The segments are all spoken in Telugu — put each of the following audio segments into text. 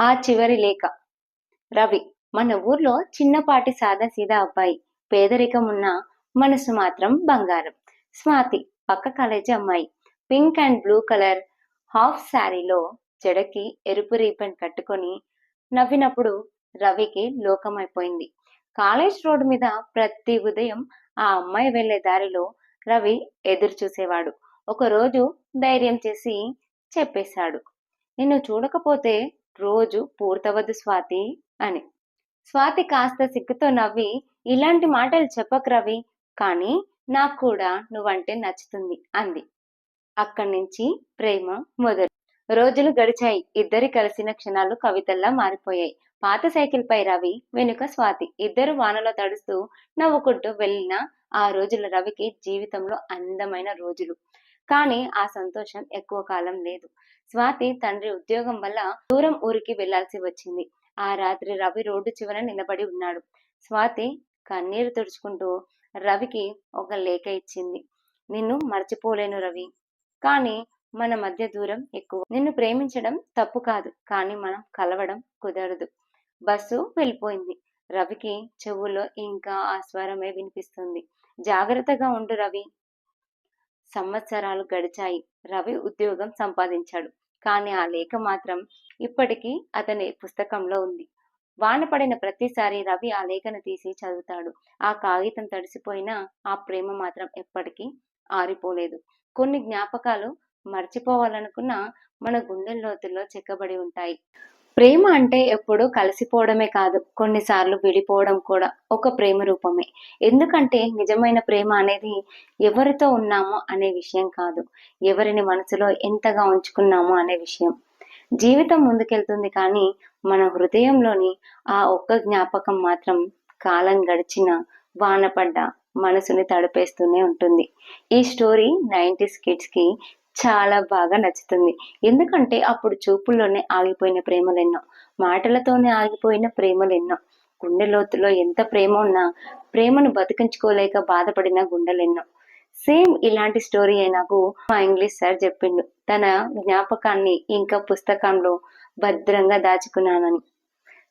ఆ చివరి లేఖ. రవి మన ఊర్లో చిన్నపాటి సాదా సీదా అబ్బాయి పేదరికం ఉన్న మనసు మాత్రం బంగారం. స్వాతి పక్క కాలేజీ అమ్మాయి pink and blue colour half శారీలో జడకి ఎరుపు రీబన్ కట్టుకొని నవ్వినప్పుడు రవికి లోకమైపోయింది. కాలేజ్ రోడ్డు మీద ప్రతి ఉదయం ఆ అమ్మాయి వెళ్ళే దారిలో రవి ఎదురు చూసేవాడు. ఒకరోజు ధైర్యం చేసి చెప్పేశాడు. నిన్ను చూడకపోతే రోజు పూర్తవద్దు స్వాతి అని. స్వాతి కాస్త సిగ్గుతో నవ్వి ఇలాంటి మాటలు చెప్పకు రవి కానీ నాకు కూడా నువ్వంటే నచ్చుతుంది అంది. అక్కడి నుంచి ప్రేమ మొదలు. రోజులు గడిచాయి. ఇద్దరి కలిసిన క్షణాలు కవితల్లా మారిపోయాయి. పాత సైకిల్ పై రవి వెనుక స్వాతి ఇద్దరు వానలో తడుస్తూ నవ్వుకుంటూ వెళ్ళిన ఆ రోజుల రవికి జీవితంలో అందమైన రోజులు. కానీ ఆ సంతోషం ఎక్కువ కాలం లేదు. స్వాతి తండ్రి ఉద్యోగం వల్ల దూరం ఊరికి వెళ్ళాల్సి వచ్చింది. ఆ రాత్రి రవి రోడ్డు చివర నిలబడి ఉన్నాడు. స్వాతి కన్నీరు తుడుచుకుంటూ రవికి ఒక లేఖ ఇచ్చింది. నిన్ను మర్చిపోలేను రవి. కానీ మన మధ్య దూరం ఎక్కువ. నిన్ను ప్రేమించడం తప్పు కాదు. కానీ మనం కలవడం కుదరదు. బస్సు వెళ్ళిపోయింది. రవికి చెవుల్లో ఇంకా ఆ స్వరమే వినిపిస్తుంది. జాగ్రత్తగా ఉండు రవి. సంవత్సరాలు గడిచాయి. రవి ఉద్యోగం సంపాదించాడు. కానీ ఆ లేఖ మాత్రం ఇప్పటికీ అతని పుస్తకంలో ఉంది. వాన పడిన ప్రతిసారి రవి ఆ లేఖను తీసి చదువుతాడు. ఆ కాగితం తడిసిపోయినా ఆ ప్రేమ మాత్రం ఎప్పటికీ ఆరిపోలేదు. కొన్ని జ్ఞాపకాలు మర్చిపోవాలనుకున్న మన గుండె లోతుల్లో చెక్కబడి ఉంటాయి. ప్రేమ అంటే ఎప్పుడు కలిసిపోవడమే కాదు కొన్నిసార్లు విడిపోవడం కూడా ఒక ప్రేమ రూపమే. ఎందుకంటే నిజమైన ప్రేమ అనేది ఎవరితో ఉన్నామో అనే విషయం కాదు ఎవరిని మనసులో ఎంతగా ఉంచుకున్నామో అనే విషయం. జీవితం ముందుకెళ్తుంది కానీ మన హృదయంలోని ఆ ఒక్క జ్ఞాపకం మాత్రం కాలం గడిచిన వానపడ్డ మనసుని తడిపేస్తూనే ఉంటుంది. ఈ స్టోరీ నైంటీస్ కిడ్స్కి చాలా బాగా నచ్చుతుంది. ఎందుకంటే అప్పుడు చూపుల్లోనే ఆగిపోయిన ప్రేమలెన్నో మాటలతోనే ఆగిపోయిన ప్రేమలెన్నో గుండె లోతులో ఎంత ప్రేమ ఉన్నా ప్రేమను బతికించుకోలేక బాధపడిన గుండెలెన్నో. సేమ్ ఇలాంటి స్టోరీ నాకు మా ఇంగ్లీష్ సార్ చెప్పిండు తన జ్ఞాపకాన్ని ఇంకా పుస్తకంలో భద్రంగా దాచుకున్నానని.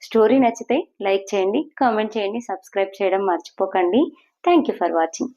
స్టోరీ నచ్చితే లైక్ చేయండి కామెంట్ చేయండి సబ్స్క్రైబ్ చేయడం మర్చిపోకండి. Thank you for watching.